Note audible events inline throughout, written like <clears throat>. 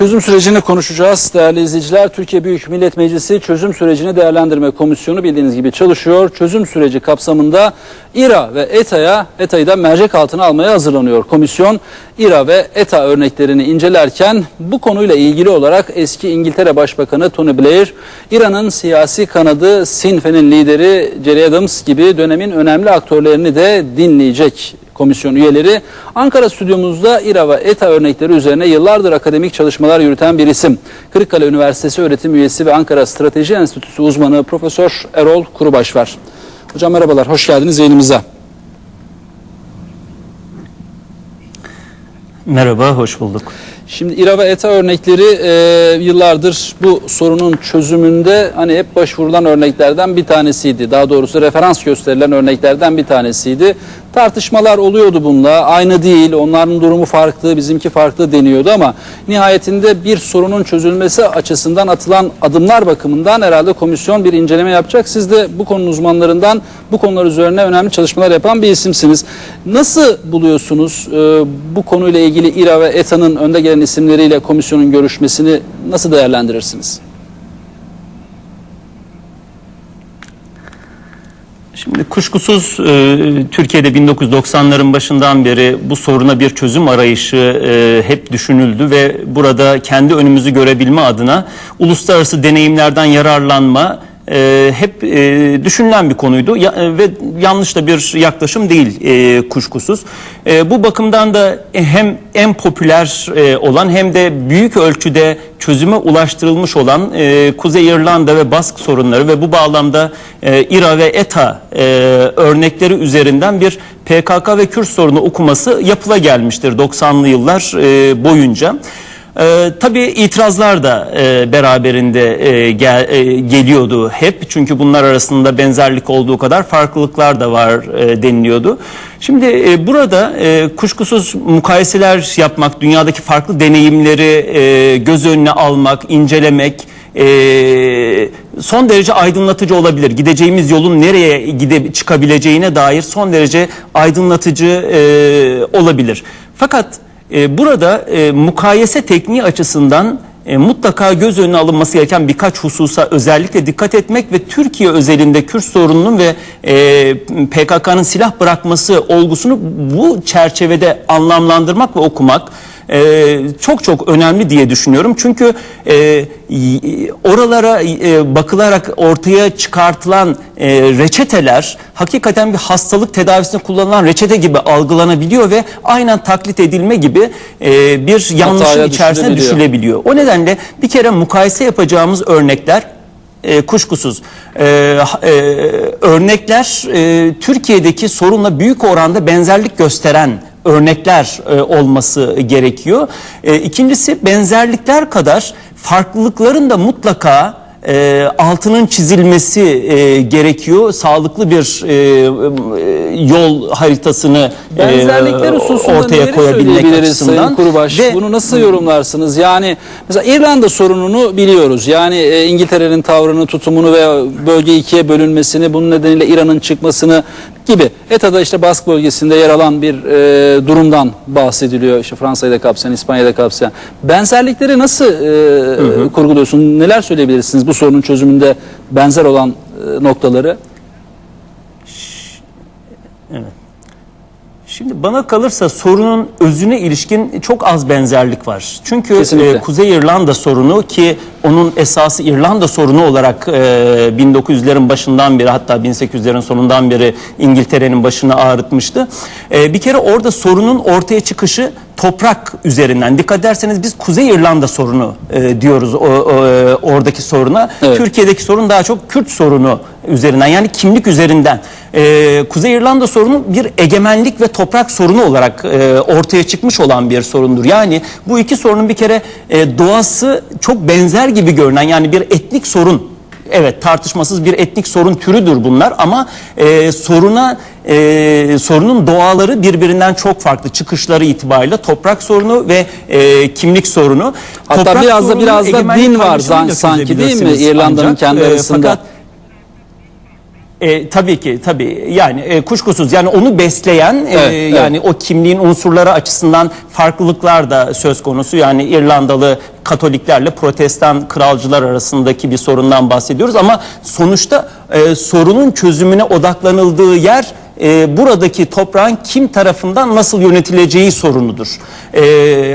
Çözüm sürecini konuşacağız değerli izleyiciler. Türkiye Büyük Millet Meclisi Çözüm Sürecini Değerlendirme Komisyonu bildiğiniz gibi çalışıyor. Çözüm süreci kapsamında İRA ve ETA'ya, ETA'yı da mercek altına almaya hazırlanıyor. Komisyon İRA ve ETA örneklerini incelerken bu konuyla ilgili olarak eski İngiltere Başbakanı Tony Blair, İran'ın siyasi kanadı Sinn lideri Jerry Adams gibi dönemin önemli aktörlerini de dinleyecek komisyon üyeleri. Ankara stüdyomuzda İRA ve ETA örnekleri üzerine yıllardır akademik çalışmalar yürüten bir isim. Kırıkkale Üniversitesi öğretim üyesi ve Ankara Strateji Enstitüsü uzmanı Profesör Erol Kurubaş var. Hocam merhabalar, hoş geldiniz yayınımıza. Merhaba, hoş bulduk. Şimdi İRA ve ETA örnekleri e, yıllardır bu sorunun çözümünde hani hep başvurulan örneklerden bir tanesiydi. Daha doğrusu referans gösterilen örneklerden bir tanesiydi. Tartışmalar oluyordu bununla. Aynı değil, onların durumu farklı, bizimki farklı deniyordu ama nihayetinde bir sorunun çözülmesi açısından atılan adımlar bakımından herhalde komisyon bir inceleme yapacak. Siz de bu konunun uzmanlarından bu konular üzerine önemli çalışmalar yapan bir isimsiniz. Nasıl buluyorsunuz e, bu konuyla ilgili İRA ve ETA'nın önde gelen isimleriyle komisyonun görüşmesini nasıl değerlendirirsiniz? Şimdi kuşkusuz e, Türkiye'de 1990'ların başından beri bu soruna bir çözüm arayışı e, hep düşünüldü ve burada kendi önümüzü görebilme adına uluslararası deneyimlerden yararlanma e, hep e, düşünülen bir konuydu ya, e, ve yanlış da bir yaklaşım değil e, kuşkusuz. E, bu bakımdan da hem en popüler e, olan hem de büyük ölçüde çözüme ulaştırılmış olan e, Kuzey İrlanda ve Bask sorunları ve bu bağlamda e, İRA ve ETA e, örnekleri üzerinden bir PKK ve Kürt sorunu okuması yapıla gelmiştir 90'lı yıllar e, boyunca. Ee, tabii itirazlar da e, beraberinde e, gel, e, geliyordu hep çünkü bunlar arasında benzerlik olduğu kadar farklılıklar da var e, deniliyordu. Şimdi e, burada e, kuşkusuz mukayeseler yapmak, dünyadaki farklı deneyimleri e, göz önüne almak, incelemek e, son derece aydınlatıcı olabilir. Gideceğimiz yolun nereye gide çıkabileceğine dair son derece aydınlatıcı e, olabilir. Fakat e, burada e, mukayese tekniği açısından e, mutlaka göz önüne alınması gereken birkaç hususa özellikle dikkat etmek ve Türkiye özelinde Kürt sorununun ve e, PKK'nın silah bırakması olgusunu bu çerçevede anlamlandırmak ve okumak e, çok çok önemli diye düşünüyorum. Çünkü e, oralara e, bakılarak ortaya çıkartılan e, reçeteler hakikaten bir hastalık tedavisinde kullanılan reçete gibi algılanabiliyor ve aynen taklit edilme gibi e, bir yanlışın Hataya içerisine düşülebiliyor. O nedenle bir kere mukayese yapacağımız örnekler e, kuşkusuz e, e, örnekler e, Türkiye'deki sorunla büyük oranda benzerlik gösteren örnekler e, olması gerekiyor. E, ikincisi benzerlikler kadar farklılıkların da mutlaka e, altının çizilmesi e, gerekiyor. Sağlıklı bir e, e, yol haritasını e, Benzerlikler hususunda ortaya koyabilmek açısından. Kurubaş? Ve- Bunu nasıl yorumlarsınız? Yani mesela İrlanda sorununu biliyoruz. Yani e, İngiltere'nin tavrını, tutumunu ve bölge ikiye bölünmesini, bunun nedeniyle İran'ın çıkmasını gibi. ETA'da işte Bask bölgesinde yer alan bir e, durumdan bahsediliyor. İşte Fransa'yı da kapsayan, İspanya'yı da kapsayan. Benzerlikleri nasıl e, kurguluyorsun? Neler söyleyebilirsiniz bu sorunun çözümünde benzer olan e, noktaları? Şimdi bana kalırsa sorunun özüne ilişkin çok az benzerlik var. Çünkü Kesinlikle. e, Kuzey İrlanda sorunu ki onun esası İrlanda sorunu olarak e, 1900'lerin başından beri hatta 1800'lerin sonundan beri İngiltere'nin başını ağrıtmıştı. E, bir kere orada sorunun ortaya çıkışı toprak üzerinden. Dikkat ederseniz biz Kuzey İrlanda sorunu e, diyoruz o, o, e, oradaki soruna. Evet. Türkiye'deki sorun daha çok Kürt sorunu üzerinden yani kimlik üzerinden. Ee, Kuzey İrlanda sorunu bir egemenlik ve toprak sorunu olarak e, ortaya çıkmış olan bir sorundur. Yani bu iki sorunun bir kere e, doğası çok benzer gibi görünen yani bir etnik sorun. Evet tartışmasız bir etnik sorun türüdür bunlar ama e, soruna e, sorunun doğaları birbirinden çok farklı çıkışları itibariyle toprak sorunu ve e, kimlik sorunu. Hatta Toprak biraz da biraz da din var sanki değil mi İrlanda'nın kendi e, arasında? fakat E, tabii ki tabii yani e, kuşkusuz yani onu besleyen e, Evet, evet. yani o kimliğin unsurları açısından farklılıklar da söz konusu yani İrlandalı Katoliklerle Protestan kralcılar arasındaki bir sorundan bahsediyoruz ama sonuçta e, sorunun çözümüne odaklanıldığı yer e, buradaki toprağın kim tarafından nasıl yönetileceği sorunudur. E,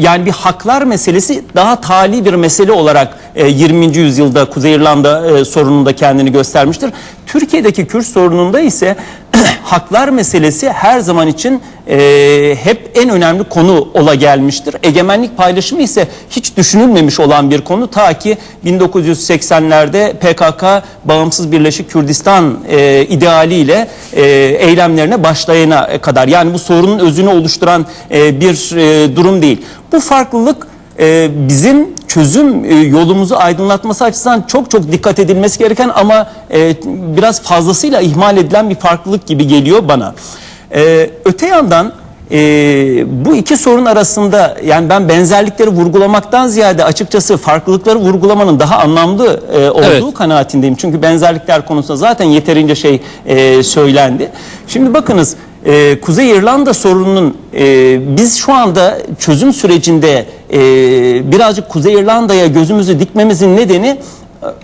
yani bir haklar meselesi daha tali bir mesele olarak e, 20. yüzyılda Kuzey İrlanda e, sorununda kendini göstermiştir. Türkiye'deki Kürt sorununda ise <clears throat> haklar meselesi her zaman için e, hep en önemli konu ola gelmiştir. Egemenlik paylaşımı ise hiç düşünülmemiş olan bir konu ta ki 1980'lerde PKK bağımsız Birleşik Kürdistan e, idealiyle e, eylemlerine başlayana kadar yani bu sorunun özünü oluşturan e, bir e, durum değil. Bu farklılık e, bizim çözüm e, yolumuzu aydınlatması açısından çok çok dikkat edilmesi gereken ama e, biraz fazlasıyla ihmal edilen bir farklılık gibi geliyor bana. E, öte yandan e, bu iki sorun arasında yani ben benzerlikleri vurgulamaktan ziyade açıkçası farklılıkları vurgulamanın daha anlamlı e, olduğu Evet. kanaatindeyim. Çünkü benzerlikler konusunda zaten yeterince şey e, söylendi. Şimdi bakınız e, Kuzey İrlanda sorununun e, biz şu anda çözüm sürecinde e, birazcık Kuzey İrlanda'ya gözümüzü dikmemizin nedeni e,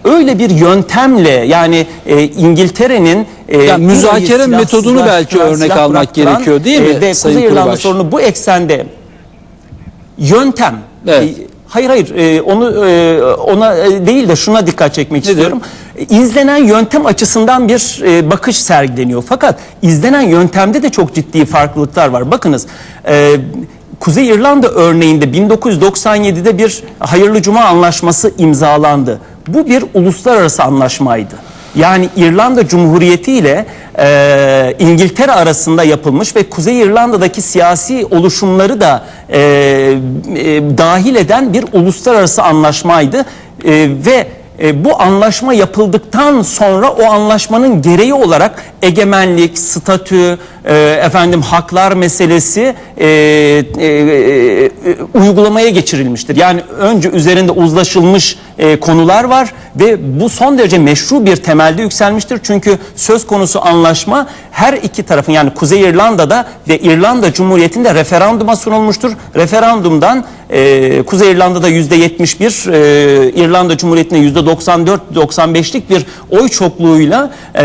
öyle bir yöntemle yani e, İngiltere'nin e, Yani müzakere İngiliz metodunu silahsızlaştıran, belki örnek silah almak gerekiyor değil mi e, ve Sayın Kuzey İrlanda Kurubaş? sorunu bu eksende yöntem Evet. e, Hayır hayır e, onu e, ona e, değil de şuna dikkat çekmek Nedir? istiyorum. İzlenen yöntem açısından bir e, bakış sergileniyor. Fakat izlenen yöntemde de çok ciddi farklılıklar var. Bakınız e, Kuzey İrlanda örneğinde 1997'de bir Hayırlı Cuma Anlaşması imzalandı. Bu bir uluslararası anlaşmaydı. Yani İrlanda Cumhuriyeti ile e, İngiltere arasında yapılmış ve Kuzey İrlanda'daki siyasi oluşumları da e, e, dahil eden bir uluslararası anlaşmaydı E, ve e, bu anlaşma yapıldıktan sonra o anlaşmanın gereği olarak egemenlik, statü, e, efendim haklar meselesi e, e, e, uygulamaya geçirilmiştir. Yani önce üzerinde uzlaşılmış e, konular var ve bu son derece meşru bir temelde yükselmiştir. Çünkü söz konusu anlaşma her iki tarafın yani Kuzey İrlanda'da ve İrlanda Cumhuriyeti'nde referanduma sunulmuştur. Referandumdan e, Kuzey İrlanda'da yüzde 71, e, İrlanda Cumhuriyeti'nde yüzde 94-95'lik bir oy çokluğuyla e,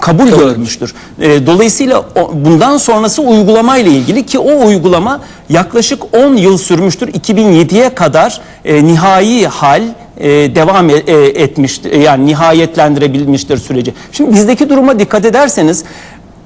kabul görmüştür. E, dolayısıyla o- bundan sonrası uygulamayla ilgili ki o uygulama yaklaşık 10 yıl sürmüştür. 2007'ye kadar e, nihai hal e, devam e- e- etmiştir. Yani nihayetlendirebilmiştir süreci. Şimdi bizdeki duruma dikkat ederseniz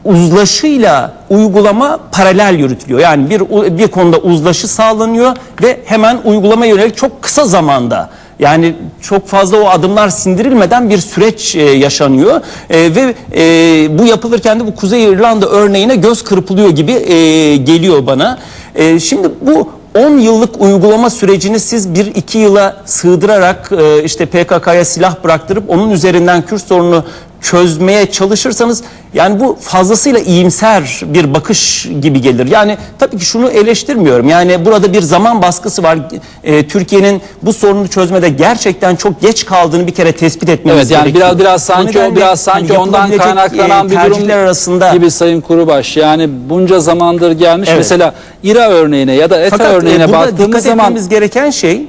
uzlaşıyla uygulama paralel yürütülüyor. Yani bir bir konuda uzlaşı sağlanıyor ve hemen uygulama yönelik çok kısa zamanda yani çok fazla o adımlar sindirilmeden bir süreç e, yaşanıyor E, ve e, bu yapılırken de bu Kuzey İrlanda örneğine göz kırpılıyor gibi e, geliyor bana. E, şimdi bu 10 yıllık uygulama sürecini siz 1-2 yıla sığdırarak e, işte PKK'ya silah bıraktırıp onun üzerinden Kürt sorununu çözmeye çalışırsanız yani bu fazlasıyla iyimser bir bakış gibi gelir. Yani tabii ki şunu eleştirmiyorum. Yani burada bir zaman baskısı var. E, Türkiye'nin bu sorunu çözmede gerçekten çok geç kaldığını bir kere tespit etmemiz Evet yani gerekiyor. biraz biraz sanki o biraz sanki hani ondan yapılabilecek, kaynaklanan e, bir durum arasında gibi Sayın Kurubaş. Yani bunca zamandır gelmiş Evet. mesela İRA örneğine ya da ETA Fakat e, örneğine burada baktığımız dikkat zaman etmemiz gereken şey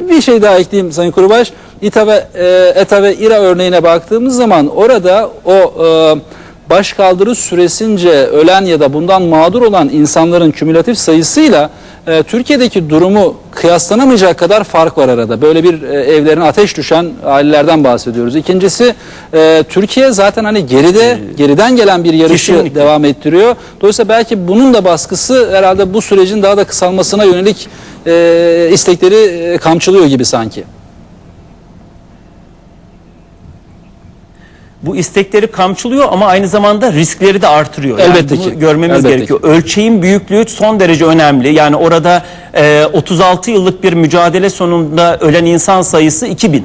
bir şey daha ekleyeyim Sayın Kurubaş. İTA ve e, ETA ve İRA örneğine baktığımız zaman orada o e, başkaldırı süresince ölen ya da bundan mağdur olan insanların kümülatif sayısıyla e, Türkiye'deki durumu kıyaslanamayacak kadar fark var arada. Böyle bir e, evlerine ateş düşen ailelerden bahsediyoruz. İkincisi e, Türkiye zaten hani geride geriden gelen bir yarışı Kesinlikle. devam ettiriyor. Dolayısıyla belki bunun da baskısı herhalde bu sürecin daha da kısalmasına yönelik e, istekleri e, kamçılıyor gibi sanki. Bu istekleri kamçılıyor ama aynı zamanda riskleri de artırıyor. Yani Elbette bunu ki. görmemiz Elbette gerekiyor. Ölçeğin büyüklüğü son derece önemli. Yani orada e, 36 yıllık bir mücadele sonunda ölen insan sayısı 2000.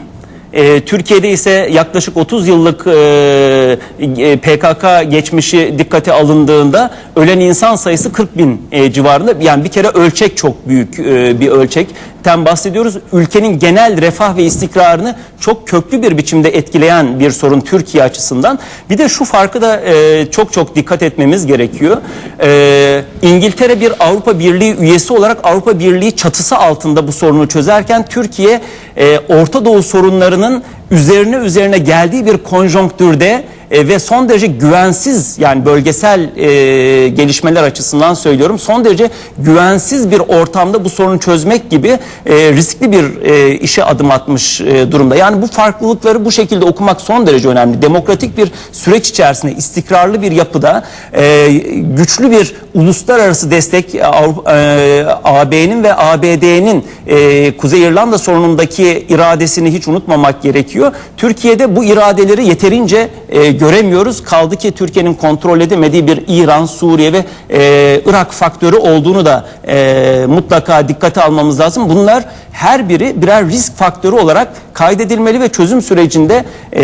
E, Türkiye'de ise yaklaşık 30 yıllık e, e, PKK geçmişi dikkate alındığında ölen insan sayısı 40 bin e, civarında. Yani bir kere ölçek çok büyük e, bir ölçek güvenlikten bahsediyoruz. Ülkenin genel refah ve istikrarını çok köklü bir biçimde etkileyen bir sorun Türkiye açısından. Bir de şu farkı da e, çok çok dikkat etmemiz gerekiyor. E, İngiltere bir Avrupa Birliği üyesi olarak Avrupa Birliği çatısı altında bu sorunu çözerken Türkiye e, Orta Doğu sorunlarının üzerine üzerine geldiği bir konjonktürde e, ve son derece güvensiz yani bölgesel e, gelişmeler açısından söylüyorum son derece güvensiz bir ortamda bu sorunu çözmek gibi e, riskli bir e, işe adım atmış e, durumda. Yani bu farklılıkları bu şekilde okumak son derece önemli. Demokratik bir süreç içerisinde istikrarlı bir yapıda e, güçlü bir uluslararası destek e, Avrupa- e, AB'nin ve ABD'nin e, Kuzey İrlanda sorunundaki iradesini hiç unutmamak gerekiyor. Türkiye'de bu iradeleri yeterince e, göremiyoruz. Kaldı ki Türkiye'nin kontrol edemediği bir İran, Suriye ve e, Irak faktörü olduğunu da e, mutlaka dikkate almamız lazım. Bunlar her biri birer risk faktörü olarak kaydedilmeli ve çözüm sürecinde e,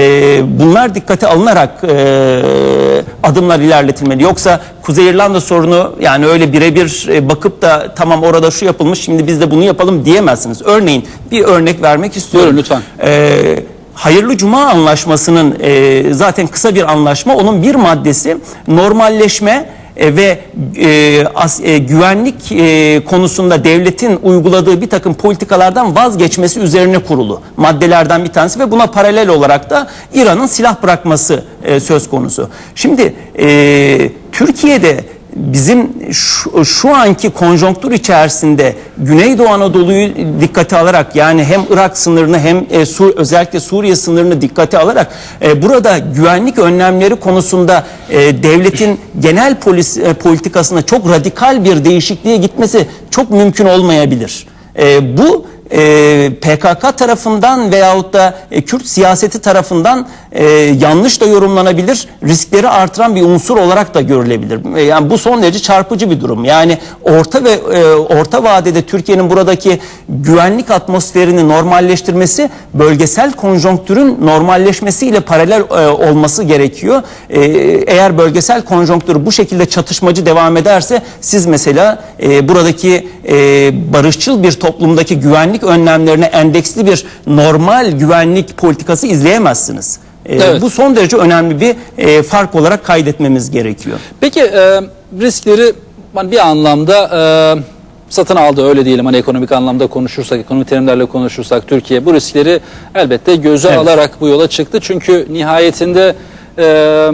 bunlar dikkate alınarak e, adımlar ilerletilmeli. Yoksa Kuzey İrlanda sorunu yani öyle birebir e, bakıp da tamam orada şu yapılmış şimdi biz de bunu yapalım diyemezsiniz. Örneğin bir örnek vermek istiyorum. Buyurun lütfen. Ee, Hayırlı Cuma Anlaşması'nın e, zaten kısa bir anlaşma. Onun bir maddesi normalleşme e, ve e, as- e, güvenlik e, konusunda devletin uyguladığı bir takım politikalardan vazgeçmesi üzerine kurulu maddelerden bir tanesi ve buna paralel olarak da İran'ın silah bırakması e, söz konusu. Şimdi e, Türkiye'de bizim şu, şu anki konjonktür içerisinde Güneydoğu Anadolu'yu dikkate alarak yani hem Irak sınırını hem e, Sur, özellikle Suriye sınırını dikkate alarak e, burada güvenlik önlemleri konusunda e, devletin genel polis e, politikasına çok radikal bir değişikliğe gitmesi çok mümkün olmayabilir. E, bu e, PKK tarafından veyahut da e, Kürt siyaseti tarafından e, yanlış da yorumlanabilir, riskleri artıran bir unsur olarak da görülebilir. E, yani bu son derece çarpıcı bir durum. Yani orta ve e, orta vadede Türkiye'nin buradaki güvenlik atmosferini normalleştirmesi bölgesel konjonktürün normalleşmesiyle paralel e, olması gerekiyor. E, eğer bölgesel konjonktür bu şekilde çatışmacı devam ederse siz mesela e, buradaki e, barışçıl bir toplumdaki güvenlik önlemlerine endeksli bir normal güvenlik politikası izleyemezsiniz. E, Evet. Bu son derece önemli bir e, fark olarak kaydetmemiz gerekiyor. Peki e, riskleri hani bir anlamda e, satın aldı öyle diyelim hani ekonomik anlamda konuşursak, ekonomik terimlerle konuşursak Türkiye bu riskleri elbette göze Evet. alarak bu yola çıktı. Çünkü nihayetinde e,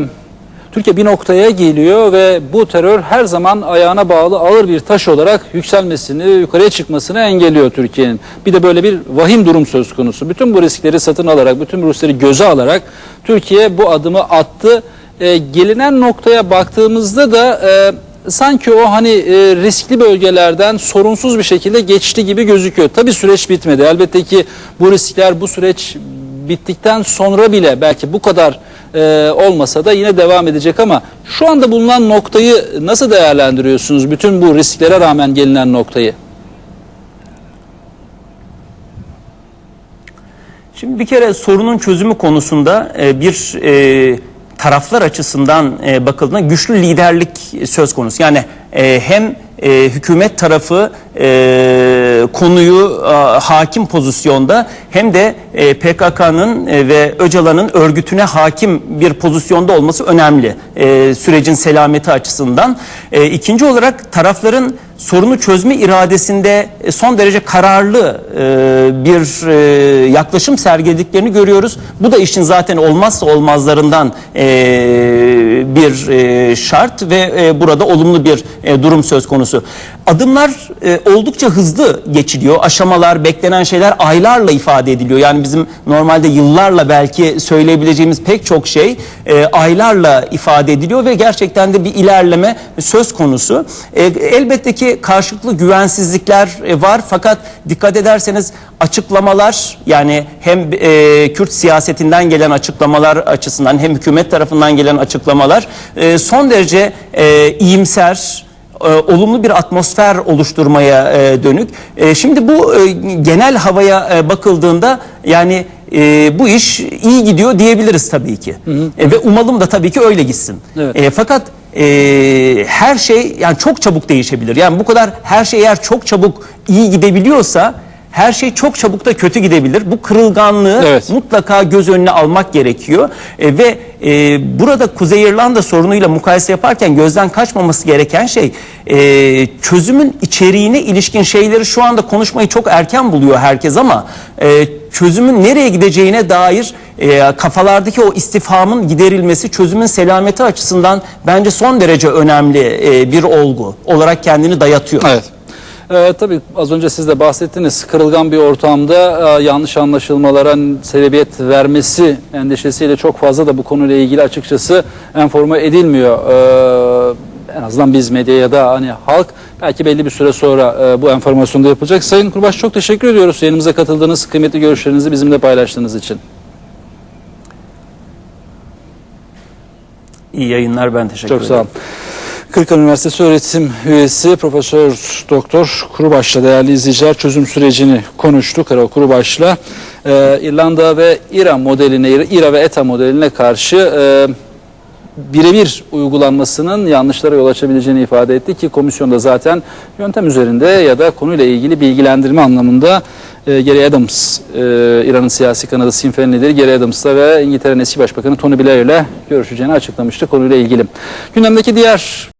Türkiye bir noktaya geliyor ve bu terör her zaman ayağına bağlı ağır bir taş olarak yükselmesini, yukarıya çıkmasını engelliyor Türkiye'nin. Bir de böyle bir vahim durum söz konusu. Bütün bu riskleri satın alarak, bütün bu riskleri göze alarak Türkiye bu adımı attı. E, gelinen noktaya baktığımızda da e, sanki o hani e, riskli bölgelerden sorunsuz bir şekilde geçti gibi gözüküyor. Tabii süreç bitmedi. Elbette ki bu riskler bu süreç bittikten sonra bile belki bu kadar e, olmasa da yine devam edecek ama şu anda bulunan noktayı nasıl değerlendiriyorsunuz? Bütün bu risklere rağmen gelinen noktayı. Şimdi bir kere sorunun çözümü konusunda e, bir e, taraflar açısından e, bakıldığında güçlü liderlik söz konusu. Yani e, hem e, hükümet tarafı e, konuyu e, hakim pozisyonda hem de e, PKK'nın e, ve Öcalan'ın örgütüne hakim bir pozisyonda olması önemli e, sürecin selameti açısından. E, ikinci olarak tarafların sorunu çözme iradesinde e, son derece kararlı e, bir e, yaklaşım sergilediklerini görüyoruz. Bu da işin zaten olmazsa olmazlarından bir şart ve burada olumlu bir durum söz konusu. Adımlar oldukça hızlı geçiliyor. Aşamalar, beklenen şeyler aylarla ifade ediliyor. Yani bizim normalde yıllarla belki söyleyebileceğimiz pek çok şey aylarla ifade ediliyor ve gerçekten de bir ilerleme söz konusu. Elbette ki karşılıklı güvensizlikler e, var fakat dikkat ederseniz açıklamalar yani hem e, Kürt siyasetinden gelen açıklamalar açısından hem hükümet tarafından gelen açıklamalar e, son derece e, iyimser e, olumlu bir atmosfer oluşturmaya e, dönük. Şimdi bu genel havaya bakıldığında yani e, bu iş iyi gidiyor diyebiliriz tabii ki. E, ve umalım da tabii ki öyle gitsin. Evet. E, fakat e, her şey yani çok çabuk değişebilir. Yani bu kadar her şey eğer çok çabuk iyi gidebiliyorsa her şey çok çabuk da kötü gidebilir. Bu kırılganlığı Evet. mutlaka göz önüne almak gerekiyor. E, ve e, burada Kuzey İrlanda sorunuyla mukayese yaparken gözden kaçmaması gereken şey e, çözümün içeriğine ilişkin şeyleri şu anda konuşmayı çok erken buluyor herkes ama e, çözümün nereye gideceğine dair e, kafalardaki o istifhamın giderilmesi çözümün selameti açısından bence son derece önemli e, bir olgu olarak kendini dayatıyor. Evet. Ee, tabii az önce siz de bahsettiniz kırılgan bir ortamda e, yanlış anlaşılmalara sebebiyet vermesi endişesiyle çok fazla da bu konuyla ilgili açıkçası enforme edilmiyor. Ee, en azından biz medya ya da hani halk belki belli bir süre sonra e, bu enformasyonda yapılacak. Sayın Kurbaş çok teşekkür ediyoruz yayınımıza katıldığınız kıymetli görüşlerinizi bizimle paylaştığınız için. İyi yayınlar ben teşekkür Çok ederim. sağ olun. Kırıkkale Üniversitesi öğretim üyesi Profesör Doktor Kurubaş'la değerli izleyiciler çözüm sürecini konuştuk. Kara Kurubaş'la Ee, İrlanda ve İran modeline, İRA ve ETA modeline karşı e, birebir uygulanmasının yanlışlara yol açabileceğini ifade etti ki komisyonda zaten yöntem üzerinde ya da konuyla ilgili bilgilendirme anlamında e, Gary Adams, e, İran'ın siyasi kanadı Sinn Féin lideri Gary Adams'la ve İngiltere'nin eski başbakanı Tony Blair ile görüşeceğini açıklamıştı konuyla ilgili. Gündemdeki diğer